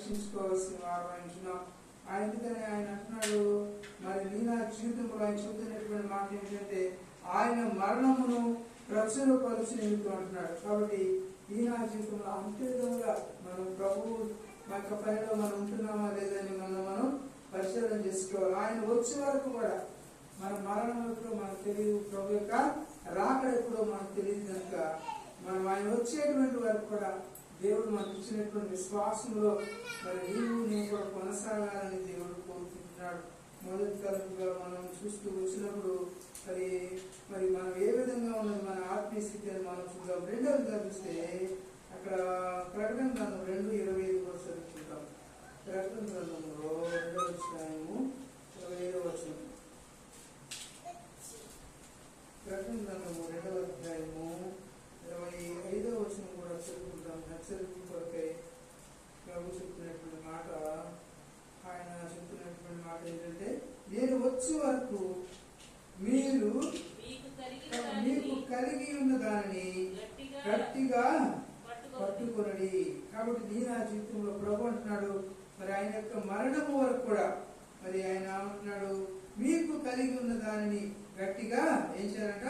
రక్షించుకోవాల్సిన వారు అంటున్నాం అందుకని ఆయన అంటున్నాడు మరి నీనా జీవితంలో ఆయన చెబుతున్నటువంటి మాట ఏంటంటే ఆయన మరణమును ప్రచురపరుచు నిమిత్తం అంటున్నాడు. కాబట్టి ఈ నా జీవితంలో అంతే విధంగా మనం ప్రభువు మా యొక్క పనిలో మనం ఉంటున్నామా లేదని మనం మనం పరిశీలన చేసుకోవాలి. ఆయన వచ్చే వరకు కూడా మన మరణం ఎప్పుడో మనకు తెలియదు. ప్రభు యొక్క రాకడ ఎప్పుడో మనకు తెలియదు కనుక మనం ఆయన వచ్చేటువంటి వరకు కూడా దేవుడు మనకి ఇచ్చినటువంటి విశ్వాసంలో మరి నీవు నేను కూడా కొనసాగాలని దేవుడు కోరుకుంటున్నాడు. మొదటి తరపుగా మనం చూస్తూ వచ్చినప్పుడు మరి మరి మనం ఏ విధంగా ఉన్నది మన ఆత్మీయ స్థితి అని మనం చూద్దాం. రెండవదిగా చూస్తే అక్కడ ప్రకటన గ్రంథం రెండు ఇరవై ఐదు కూడా చదువుకుంటాం ప్రకటన గ్రంథంలో రెండవ అధ్యాయము ఇరవై ఐదో వచనం ప్రకటన గ్రంథము రెండవ అధ్యాయము ఇరవై ఐదో వచనం కూడా చదువుకుంటాం హెచ్చరిక కొరకై ప్రభు చెప్తున్నటువంటి మాట ఆయన చెప్తున్నటువంటి మాట ఏంటంటే నేను వచ్చే వరకు మీరు మీకు కలిగిన మీకు దానిని కలిగి ఉన్న దానిని గట్టిగా గట్టిగా పట్టుకోండి. కాబట్టి దీని ఆ జీవితంలో ప్రభు అంటున్నాడు మరి ఆయన యొక్క మరణము వరకు కూడా మరి ఆయన అంటున్నాడు మీకు కలిగి ఉన్న దానిని గట్టిగా ఏం చేయాలంట?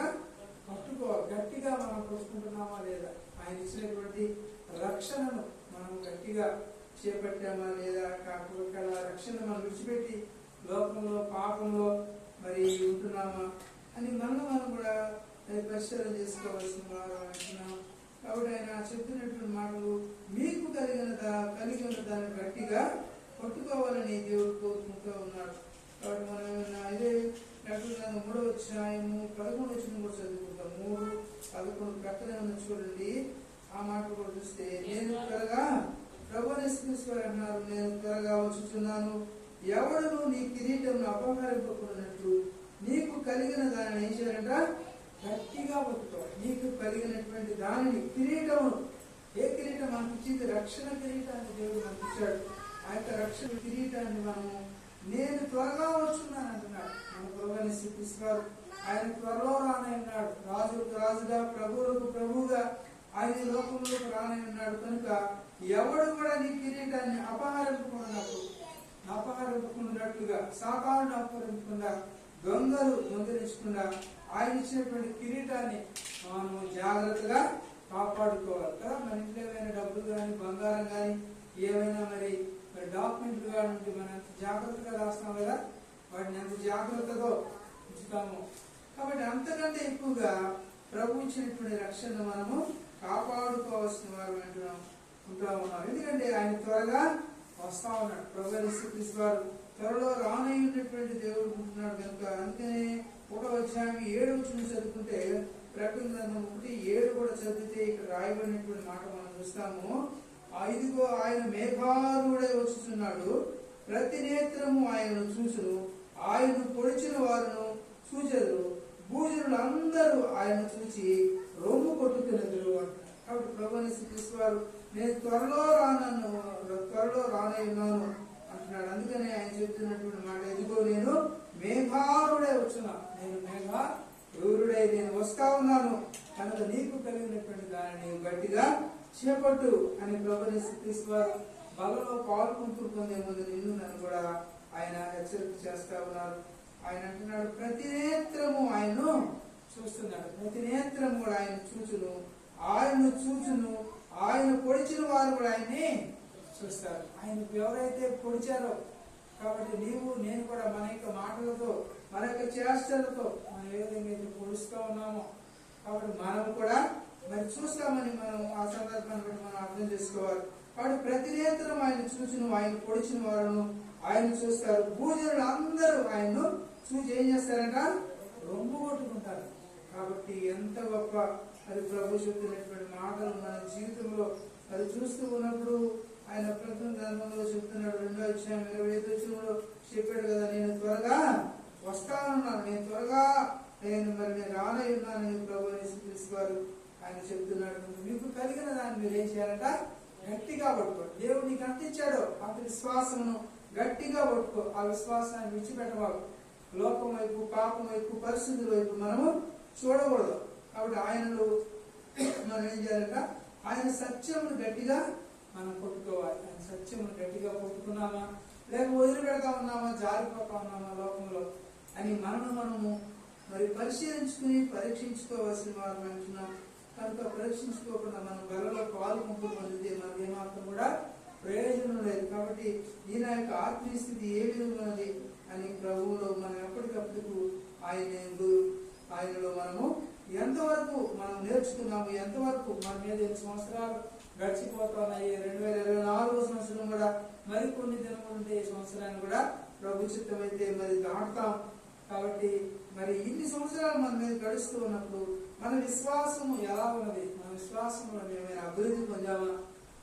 పట్టుకో గట్టిగా మనం పుచ్చుకుంటున్నామా లేదా? ఆయన ఇచ్చినటువంటి రక్షణను మనం గట్టిగా చేపట్టామా లేదా? కాకపోతే రక్షణ మనం విడిచిపెట్టి లోకంలో పాపంలో మరి ఉంటున్నామా అని మనం మనం కూడా అది పరిశీలన చేసుకోవాల్సిన వారు అంటున్నాం కాబట్టి ఆయన చెప్తున్నటువంటి మాటలు మీకు కలిగిన దా- కలిగి ఉన్న దాన్ని గట్టిగా పట్టుకోవాలని దేవుడు కోరుకుంటూ ఉన్నాడు. కాబట్టి మనం ఇదే ప్రకటన మూడో అధ్యాయము పదకొండు వచ్చిన కూడా చదువుకుంటాం. మూడు పదకొండు ప్రకటన చూడండి. ఆ మాట కూడా చూస్తే నేను త్వరగా ప్రభు నిస్కృష్వారు అన్నారు. నేను త్వరగా వచ్చుచున్నాను. ఎవడను నీ కిరీటం అపహరింపకున్నట్టు నీకు కలిగిన దానిని ఏం చేయాలంట? గట్టిగా పట్టుకోవాలి నీకు కలిగినటువంటి దానిని కిరీటము ఏ కిరీటం? మనకి ఇచ్చింది రక్షణ కిరీటాన్ని దేవుడు మనకి ఇచ్చాడు. ఆ యొక్క రక్షణ కిరీటాన్ని మనము నేను త్వరగా వస్తున్నాను అంటున్నాడు మన ప్రభుని స్థితిస్తారు ఆయన త్వరలో రానన్నాడు. రాజులకు రాజుగా ప్రభువులకు ప్రభువుగా ఆయన ఈ లోకంలోకి రానన్నాడు. కనుక ఎవడు కూడా నీ కిరీటాన్ని అపహరించుకున్నప్పుడు అపహరించుకున్నట్లుగా సాకారుని అపహరించకుండా దొంగలు దొంగలించకుండా ఆయన ఇచ్చినటువంటి కిరీటాన్ని మనము జాగ్రత్తగా కాపాడుకోవాలి కదా? మన ఇంట్లో ఏమైనా డబ్బులు కానీ బంగారం కానీ ఏమైనా మరి మరి డాక్యుమెంట్లు కానీ ఉంటే మనం ఎంత జాగ్రత్తగా రాస్తాం కదా? వాటిని ఎంత జాగ్రత్తగా ఉంచుతాము. కాబట్టి అంతకంటే ఎక్కువగా ప్రభు ఇచ్చినటువంటి రక్షణ మనము కాపాడుకోవాల్సిన వారు అంటున్నాం ఉంటా ఉన్నాం. ఎందుకంటే ఆయన త్వరగా వస్తా ఉన్నాడు. ప్రభు శ్రీకృష్ణ వారు త్వరలో రానయ్యున్నటువంటి దేవుడు ఉంటున్నాడు కనుక అందుకనే ఒక అధ్యాయం ఏడు వచ్చిన చదువుకుంటే ప్రకటన గ్రంథం ఒకటి ఏడు కూడా చదివితే ఇక్కడ రాయబడినటువంటి మాట మనం చూస్తాము. ఐదుగో ఇదిగో ఆయన మేఘారుడే వచ్చుచున్నాడు. ప్రతి నేత్రము ఆయనను చూసును ఆయనను పొడిచిన వారును చూచెదరు భూజనులు అందరూ ఆయన చూసి రొమ్ము కొట్టుకునేదురు అంటారు కాబట్టి ప్రభుని శ్రీకృష్ణ వారు నేను త్వరలో రానను త్వరలో రానై ఉన్నాను. అంటున్నాడు. అందుకనే ఆయన చెప్తున్నటువంటి మాట ఎదుగో నేను మేఘారుడే వచ్చున్నా నేను మేఘా రూరుడై నేను వస్తా ఉన్నాను. కనుక నీకు కలిగినటువంటి దానిని గట్టిగా చేపట్టు అని ప్రభుని శ్రీకృష్ణ బలలో పాల్గొంటూ పొందే ముందు నిన్ను నన్ను కూడా ఆయన హెచ్చరిక చేస్తా ఉన్నారు. ఆయన అంటున్నాడు ప్రతి నేత్రము ఆయన్ను చూస్తున్నాడు. ప్రతి నేత్రము కూడా ఆయన చూచును. ఆయన చూచును. ఆయన పొడిచిన వారు కూడా ఆయన్ని చూస్తారు. ఆయనకు ఎవరైతే పొడిచారో కాబట్టి నీవు నేను కూడా మన యొక్క మాటలతో మన యొక్క చేష్టలతో మనం ఏ విధంగా అయితే పొడుస్తూ ఉన్నామో కాబట్టి మనం కూడా మరి చూస్తామని మనం ఆ సందర్భాన్ని బట్టి మనం అర్థం చేసుకోవాలి. కాబట్టి ప్రతి నేత్రం ఆయన చూసిన ఆయన పొడిచిన వారును ఆయన చూస్తారు. భూజనులు అందరూ ఆయన్ను చూసి ఏం చేస్తారంట? రొమ్ము కొట్టుకుంటారు. కాబట్టి ఎంత గొప్ప అది ప్రభు చెప్తున్నటువంటి మాటలు మన జీవితంలో అది చూస్తూ ఉన్నప్పుడు ఆయన ప్రథమ గ్రంథంలో చెప్తున్నాడు రెండో అధ్యాయం ఇరవై ఐదు వచ్చినప్పుడు చెప్పాడు కదా నేను త్వరగా వస్తానన్నాను నేను త్వరగా నేను మరి నేను రానై నేను ప్రభు యేసుక్రీస్తు ఆయన చెప్తున్నాడు మీకు కలిగిన దాన్ని మీరు ఏం చేయాలంట? గట్టిగా పట్టుకో. దేవుడు నీకు అందించాడు అంత విశ్వాసమును గట్టిగా పట్టుకో. ఆ విశ్వాసాన్ని విడిచిపెట్టవాడు లోకం వైపు పాపం వైపు పరిస్థితుల వైపు మనము చూడకూడదు. కాబట్టి ఆయనలో మనం ఏం చేయాలంట? ఆయన సత్యమును గట్టిగా మనం కొట్టుకోవాలి. ఆయన సత్యం గట్టిగా కొట్టుకున్నామా? లేక వదిలిపెడతా ఉన్నామా జారిపోతా ఉన్నామా లోకంలో? అని మనము మనము మరి పరిశీలించుకుని పరీక్షించుకోవాల్సిన వారు అంటున్నాం. కనుక పరీక్షించుకోకుండా మనం బలలో పాలు ముప్పు పొందితే మనకు ఏమాత్రం కూడా ప్రయోజనం లేదు. కాబట్టి ఈయన యొక్క ఆత్మీయ స్థితి ఏ విధంగా ఉన్నది అని ప్రభువులో మనం ఎప్పటికీ ఆయన యందు- ఆయనలో మనము ఎంతవరకు మనం నేర్చుకున్నాము ఎంతవరకు మన మీద ఎన్ని సంవత్సరాలు గడిచిపోతున్నాయి? రెండు వేల ఇరవై నాలుగో సంవత్సరం కూడా మరికొన్ని దినములు ఉంటే ఈ సంవత్సరాన్ని కూడా ప్రభు చిత్తమైతే మరి దాటుతాం. కాబట్టి మరి ఇన్ని సంవత్సరాలు మన మీద గడుస్తూ ఉన్నప్పుడు మన విశ్వాసము ఎలా ఉన్నది? మన విశ్వాసంలో మేమైనా అభివృద్ధి పొందామా?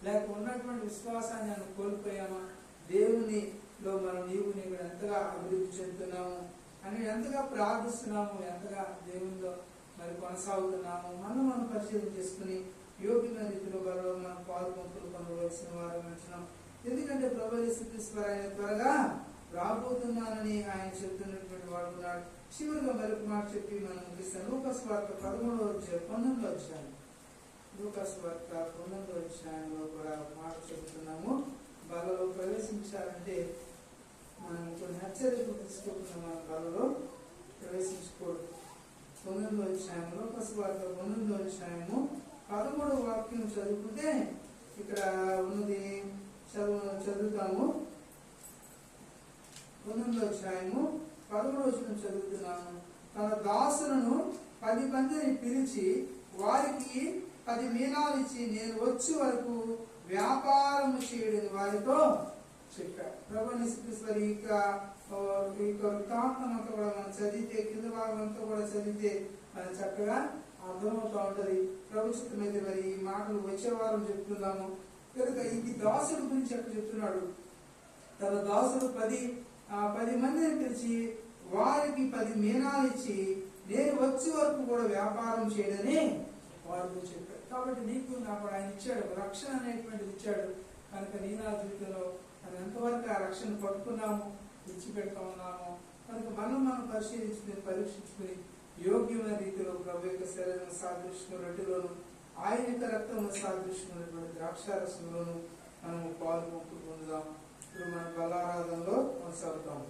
లేక ఉన్నటువంటి విశ్వాసాన్ని మనం కోల్పోయామా? దేవునిలో మనం నీవు నీవు ఎంతగా అభివృద్ధి చెందుతున్నాము అని ఎంతగా ప్రార్థిస్తున్నాము? ఎంతగా దేవునిలో మరి కొనసాగుతున్నాము. మనం మనం పరిశీలన చేసుకుని యోగ్యమైన రీతిలో బలలో మనం పాలు పంపులు పొందవలసిన వారు అంటున్నాం ఎందుకంటే ప్రభు యేసుక్రీస్తు ఆయన త్వరగా రాబోతున్నానని ఆయన చెప్తున్నటువంటి వాడు ఉన్నాడు. చివరిగా మరొక మాట చెప్పి మనం ముగిస్తాను లోకస్వార్త పదమూడవ అధ్యాయం వచ్చాను లోకస్వార్త పన్నెండో వార్త అధ్యాయంలో కూడా మాట చెబుతున్నాము. బలలో ప్రవేశించాలంటే మనం కొన్ని హెచ్చరికలు తీసుకుంటున్నాం మన బలలో ప్రవేశించకూడదు పంతొమ్మిదో అధ్యాయం లూకాస్ వార్త అధ్యాయము పదమూడు వాక్యం చదువుకుంటే ఇక్కడ ఉన్నది చదువు చదువుతాము. పంతొమ్మిదో అధ్యాయము పదమూడు వచ్చిన చదువుతున్నాను తన దాసులను పది మందిని పిలిచి వారికి పది మీనాలు ఇచ్చి నేను వచ్చే వరకు వ్యాపారం చేయడం వారితో చెప్పాడు ప్రభు నిశ్చిస్తారు ఈ యొక్క వృత్తాంతం అంతా కూడా మనం చదివితే కింద భాగం అంతా కూడా చదివితే మనం చక్కగా అర్థమవుతా ఉంటది ప్రభు అయితే మరి ఈ మాటలు వచ్చే వారం చెప్తున్నాము కనుక ఇది దాసుడు గురించి అక్కడ చెప్తున్నాడు తన దాసుడు పది ఆ పది మందిని పిలిచి వారికి పది మీనాలు ఇచ్చి నేను వచ్చే వరకు కూడా వ్యాపారం చేయడని వారితో చెప్పాడు కాబట్టి నీకు నాకు ఆయన ఇచ్చాడు రక్షణ అనేటువంటిది ఇచ్చాడు కనుక నీ నా జీవితంలో మరి ఎంతవరకు ఆ రక్షణ పట్టుకున్నాము విడిచిపెడతా ఉన్నాము కనుక మనం మనం పరిశీలించుకుని పరీక్షించుకుని యోగ్యమైన రీతిలో ప్రభు యొక్క శరీరం సాదృశ్యం రొట్టెలోను ఆయన యొక్క రక్తం సాదృశ్యమైనటువంటి ద్రాక్షారసంలోను మనము పాలు పొందుదాం ఇప్పుడు మన బలారాధనలో కొనసాగుతాము